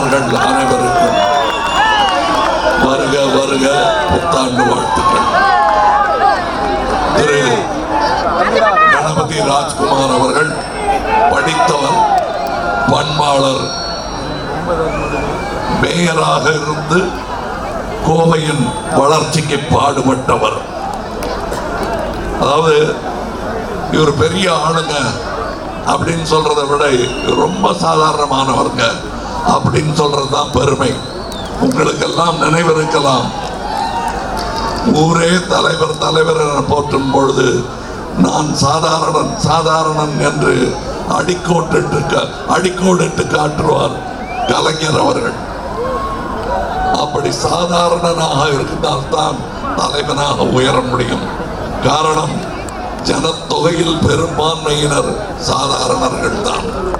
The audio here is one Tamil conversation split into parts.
உறவினர்கள் அனைவருக்கும் வருக வருக புத்தாண்டு வாழ்த்துக்கள். திரு கணபதி ராஜ்குமார் அவர்கள் படித்தவர் பண்பாளர் மேயராக இருந்து கோவையின் வளர்ச்சிக்கு பாடுபட்டவர். அதாவது இவர் பெரிய ஆளுங்க அப்படின்னு சொல்றதை விட ரொம்ப சாதாரணமானவருங்க. அப்படின்னு சொல்றது தான் பெருமை. உங்களுக்கெல்லாம் நினைவிருக்கலாம். ஊரே தலைவர் தலைவர் என போற்றும் பொழுது நான் சாதாரணன் சாதாரணன் என்று அடிக்கோட்டிட்டு கா- அடிக்கோடிட்டு காட்டுவார் கலைஞர் அவர்கள். அப்படி சாதாரணனாக இருந்தால்தான் தலைவனாக உயர முடியும். காரணம் ஜனத்தொகையில் பெரும்பான்மையினர் சாதாரணர்கள் தான்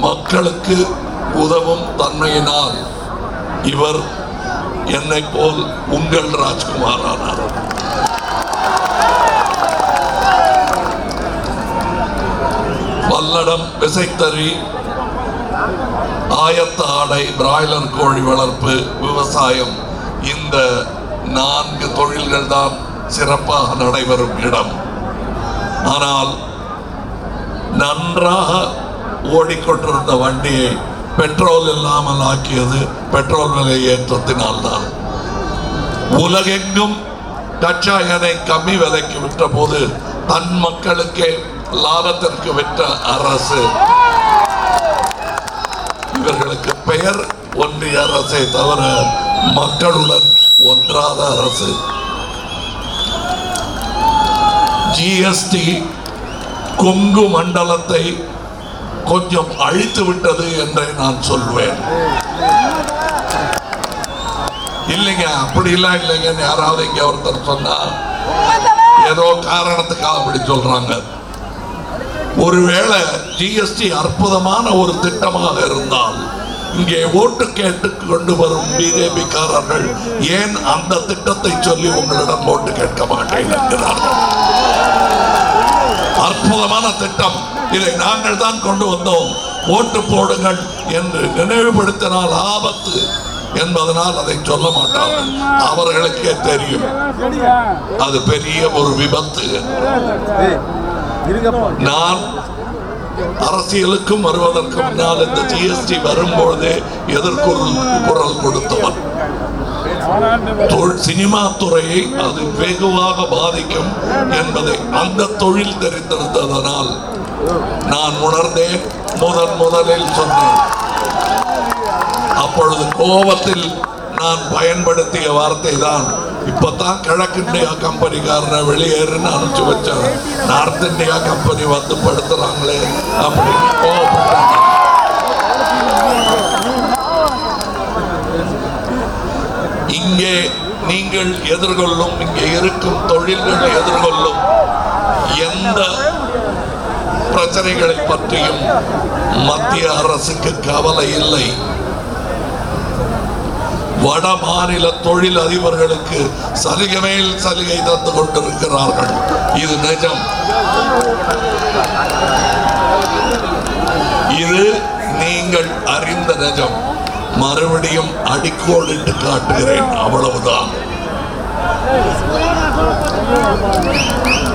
மக்களுக்கு உதவும் தன்மையினால் இவர் என்னை போல் உங்கள் ராஜ்குமார் ஆனார் பல்லடம் விசைத்தறி ஆயத்த ஆடை பிராய்லர் கோழி வளர்ப்பு விவசாயம் இந்த நான்கு தொழில்கள் தான் சிறப்பாக நடைபெறும் இடம். ஆனால் நன்றாக ஓடிக்கொண்டிருந்த வண்டியை பெட்ரோல் இல்லாமல் ஆக்கியது பெட்ரோல் விலை ஏற்றத்தினால்தான். உலகெங்கும் கச்சா எண்ணெய் கம்மி விலைக்கு விற்ற போது தன் மக்களுக்கே லாபத்திற்கு விற்ற அரசு. இவர்களுக்கு பெயர் ஒன்றிய அரசை தவிர மக்களுடன் ஒன்றாத அரசு. ஜிஎஸ்டி கொங்கு மண்டலத்தை கொஞ்சம் அழித்து விட்டது என்றே நான் சொல்வேன். இல்லைங்க அப்படிலாம் இல்லைங்கன்னு யாராவது இங்க ஒருத்தர் சொன்னா ஏதோ காரணத்துக்காக அப்படி சொல்றாங்க. ஒருவேளை ஜிஎஸ்டி அற்புதமான ஒரு திட்டமாக இருந்தால் இங்கே ஓட்டு கேட்டு கொண்டு வரும் பிஜேபி காரர்கள் ஏன் அந்த திட்டத்தை சொல்லி உங்களிடம் ஓட்டு கேட்க மாட்டேன் என்கிறார்கள். அற்புதமான திட்டம். இதை நாங்கள் தான் கொண்டு வந்தோம். ஓட்டு போடுங்கள் என்று நினைவுபடுத்தினால் ஆபத்து என்பதனால் அதை சொல்ல மாட்டார்கள். அவர்களுக்கே தெரியும். அது பெரிய ஒரு விபத்து. நான் அரசியலுக்கும் வருவதற்கு முன்னால் இந்த ஜிஎஸ்டி வரும்பொழுதே எதிர்குரல் குரல் கொடுத்தவன். சினிமா துறையை அது வெகுவாக பாதிக்கும் என்பதை அந்த தொழில் தெரிந்திருந்ததனால் நான் உணர்ந்தேன். முதன் முதலில் சொன்னேன். அப்பொழுது கோபத்தில் நான் பயன்படுத்திய வார்த்தை தான் இப்பதான் கிழக்கு இந்தியா கம்பெனிக்காரனை வெளியேறுன்னு அனுப்பிச்சு வச்சாங்க. நார்த் இந்தியா கம்பெனி வந்து படுத்துறாங்களே அப்படின்னு கோபப்பட்டாங்க இங்கே நீங்கள் எதிர்கொள்ளும் இங்கே இருக்கும் தொழில்களை எதிர்கொள்ளும் எந்த பிரச்சனைகளை பற்றியும் மத்திய அரசுக்கு கவலை இல்லை. வட மாநில தொழில் அதிபர்களுக்கு சலுகை மேல் சலுகை தந்து கொண்டிருக்கிறார்கள். இது நிஜம். இது நீங்கள் அறிந்த நிஜம். மறுபடியும் அடிக்கோடிட்டு காட்டுகிறேன். அவ்வளவுதான்.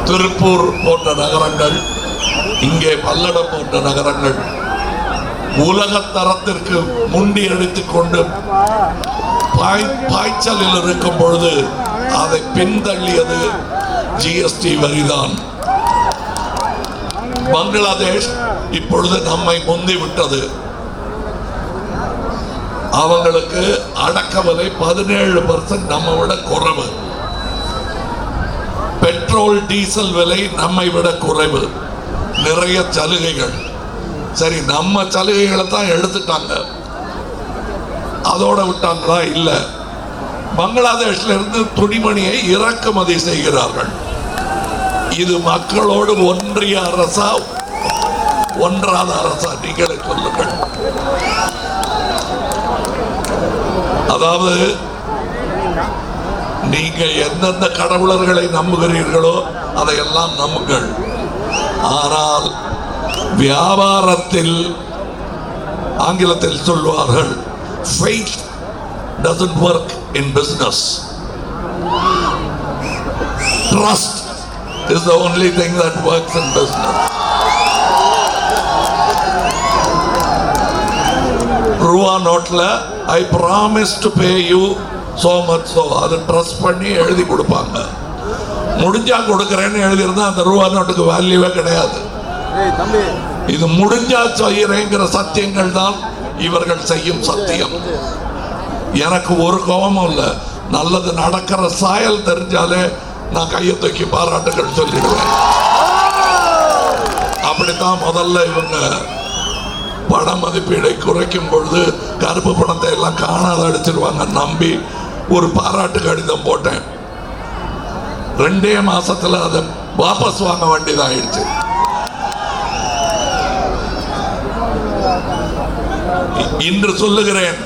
திருப்பூர் போன்ற நகரங்கள் இங்கே பல்லடம் போன்ற நகரங்கள் உலக தரத்திற்கு முண்டி அடித்துக் கொண்டு பாய்- பாய்ச்சலில் இருக்கும் பொழுது அதை பின்தள்ளியது ஜிஎஸ்டி வரிதான். பங்களாதேஷ் இப்பொழுது நம்மை முந்திவிட்டது அவங்களுக்கு அடக்க பதினேழு பர்சன்ட் நம்ம விட குறைவு. பெட்ரோல் டீசல் விலை நம்மை விட குறைவு. நிறைய சலுகைகள். சரி நம்ம சலுகைகளை தான் எடுத்துட்டாங்க. அதோட விட்டாங்களா? இல்ல. பங்களாதேஷ்ல இருந்து துணிமணியை இறக்குமதி செய்கிறார்கள். இது மக்களோடு ஒன்றிய அரசா? ஒன்றாத அரசா? நீங்களே சொல்லுங்கள். அதாவது நீங்கள் எந்தெந்த கடவுளர்களை நம்புகிறீர்களோ அதையெல்லாம் நம்புங்கள் ஆனால் வியாபாரத்தில் ஆங்கிலத்தில் சொல்வார்கள் faith doesn't work in business trust is the only thing that works in business ரூபா நோட்ல I promise to pay you so much so அதை ட்ரஸ்ட் பண்ணி எழுதி கொடுப்பாங்க. முடிஞ்சா கொடுக்குறேன்னு எழுதியிருந்தா அந்த ரூபா நோட்டுக்கு வேல்யூவே கிடையாது. இது முடிஞ்சா செய்யறேங்கிற சத்தியங்கள் தான் இவர்கள் செய்யும் சத்தியம். எனக்கு ஒரு கோபமும் இல்லை. நல்லது நடக்கிற சாயல் தெரிஞ்சாலே நான் கையை தூக்கி பாராட்டுகள் சொல்லிடுவேன். அப்படித்தான் முதல்ல இவங்க பண மதிப்பீடை குறைக்கும் பொழுது கருப்பு பணத்தை எல்லாம் காணாத அடிச்சிருவாங்க. நம்பி ஒரு பாராட்டு கடிதம் போட்டேன். ரெண்டே மாசத்துல அதை வாபஸ் வாங்க வேண்டியதாயிடுச்சு. ஆயிடுச்சு இன்று சொல்லுகிறேன்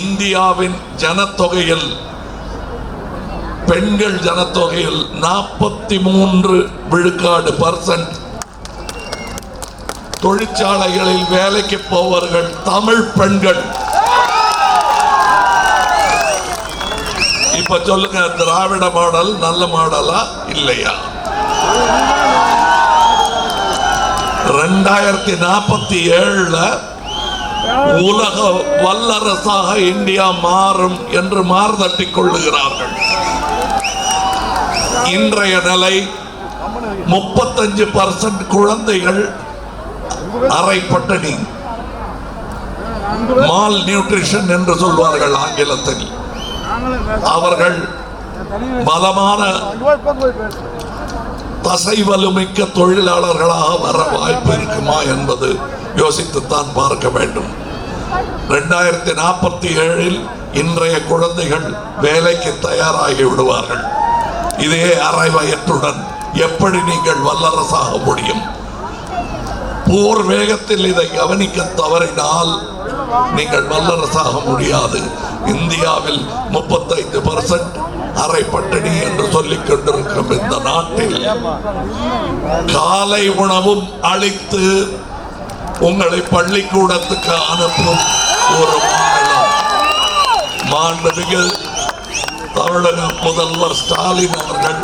இந்தியாவின் ஜனத்தொகையில் பெண்கள் ஜனத்தொகையில் நாற்பத்தி மூன்று விழுக்காடு பர்சன்ட் தொழிற்சாலைகளில் வேலைக்கு போவர்கள் தமிழ் பெண்கள். இப்ப சொல்லுங்க திராவிட மாடல் நல்ல மாடலா இல்லையா? ரெண்டாயிரத்தி நாற்பத்தி ஏழுல உலக வல்லரசாக இந்தியா மாறும் என்று மார்தட்டிக் கொள்ளுகிறார்கள். இன்றைய நிலை முப்பத்தஞ்சு பர்சன்ட் குழந்தைகள் அரை பட்டணி மால் நியூட்ரிஷன் என்று சொல்வார்கள் ஆங்கிலத்தில். அவர்கள் பலமான தசை வலுமிக்க தொழிலாளர்களாக வர வாய்ப்பு இருக்குமா என்பது யோசித்துத்தான் பார்க்க வேண்டும். ரெண்டாயிரத்தி நாற்பத்தி ஏழில் இன்றைய குழந்தைகள் வேலைக்கு தயாராகி விடுவார்கள். இதே அரை வயற்றுடன் எப்படி நீங்கள் வல்லரசாக முடியும்? போர் வேகத்தில் இதை கவனிக்க தவறினால் நீங்கள் வல்லரசாக முடியாது. இந்தியாவில் முப்பத்தைந்து பர்சன்ட் அரை பட்டினி என்று சொல்லிக் கொண்டிருக்கும் இந்த நாட்டில் காலை உணவும் அளித்து உங்களை பள்ளிக்கூடத்துக்கு அனுப்பும் ஒரு மாநிலம். மாண்புமிகு தமிழக முதல்வர் ஸ்டாலின் அவர்கள்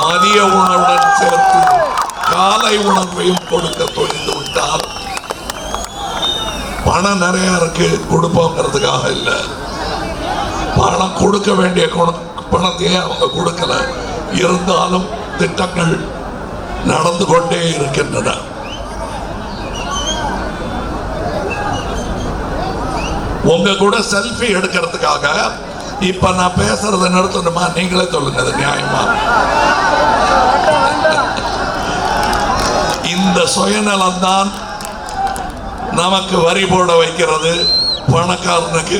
மதிய உணவுடன் சேர்த்து காலை உணவையும் கொடுக்க துணிந்து விட்டால் பணம் நிறைய இருக்கு கொடுப்போங்கிறதுக்காக இல்லை. பணம் கொடுக்க வேண்டிய பணத்தையே அவங்க கொடுக்கல. இருந்தாலும் திட்டங்கள் நடந்து கொண்டே இருக்கின்றன. உங்க கூட செல்ஃபி எடுக்கிறதுக்காக இப்ப நான் பேசுறதை நிறுத்தணுமா? நீங்களே சொல்லுங்க அது நியாயமா? இந்த சுயநலம் தான் நமக்கு வரி போட வைக்கிறது. பணக்காரனுக்கு